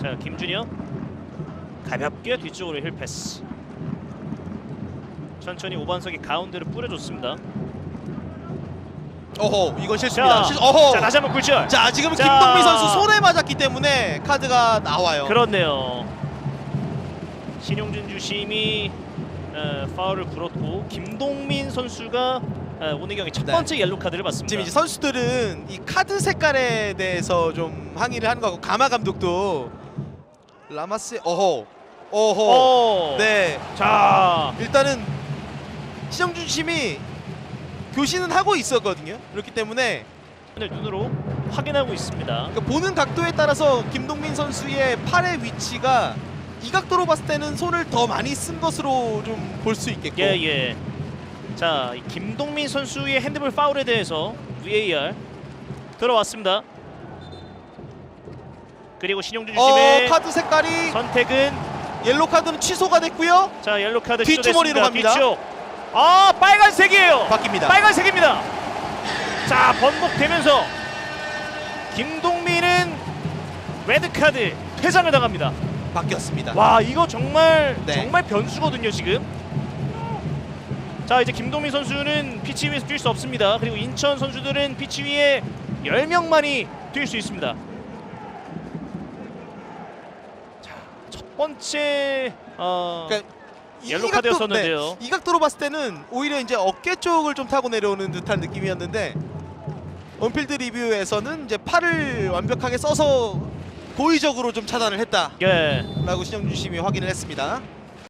자 김준혁 가볍게 뒤쪽으로 힐 패스. 천천히 오반석이 가운데로 뿌려줬습니다. 어허 이건 실수입니다. 자, 실수. 어허. 자 다시 한번 굴절. 자 지금 자. 김동민 선수 손에 맞았기 때문에 카드가 나와요. 그렇네요. 신용준 주심이 어, 파울을 불었고 김동민 선수가 어, 오늘 경기 첫 네. 번째 옐로 카드를 받습니다. 지금 이제 선수들은 이 카드 색깔에 대해서 좀 항의를 하는 거고 가마 감독도 라마스 어허 어허 오. 네 자, 일단은 시정준 심이 교신은 하고 있었거든요. 그렇기 때문에 눈으로 확인하고 있습니다. 그러니까 보는 각도에 따라서 김동민 선수의 팔의 위치가 이 각도로 봤을 때는 손을 더 많이 쓴 것으로 좀 볼 수 있겠고 예, 예. 자, 이 김동민 선수의 핸드볼 파울에 대해서 VAR 들어왔습니다. 그리고 신용준 어 주심의 카드 색깔이 선택은 옐로 카드는 취소가 됐고요. 자 옐로 카드 뒷주머니로. 갑니다. 뒤쪽. 아 빨간색이에요. 바뀝니다. 빨간색입니다. 자 번복되면서 김동민은 레드 카드 퇴장을 당합니다. 바뀌었습니다. 와 이거 정말 네. 정말 변수거든요 지금. 자 이제 김동민 선수는 피치 위에서 뛸 수 없습니다. 그리고 인천 선수들은 피치 위에 10명만이 뛸 수 있습니다. 첫 번째 어 그러니까 이 옐로 카드였었는데요. 네, 이 각도로 봤을 때는 오히려 이제 어깨 쪽을 좀 타고 내려오는 듯한 느낌이었는데 원필드 리뷰에서는 이제 팔을 완벽하게 써서 고의적으로 좀 차단을 했다라고 예. 신영준 심이 확인을 했습니다.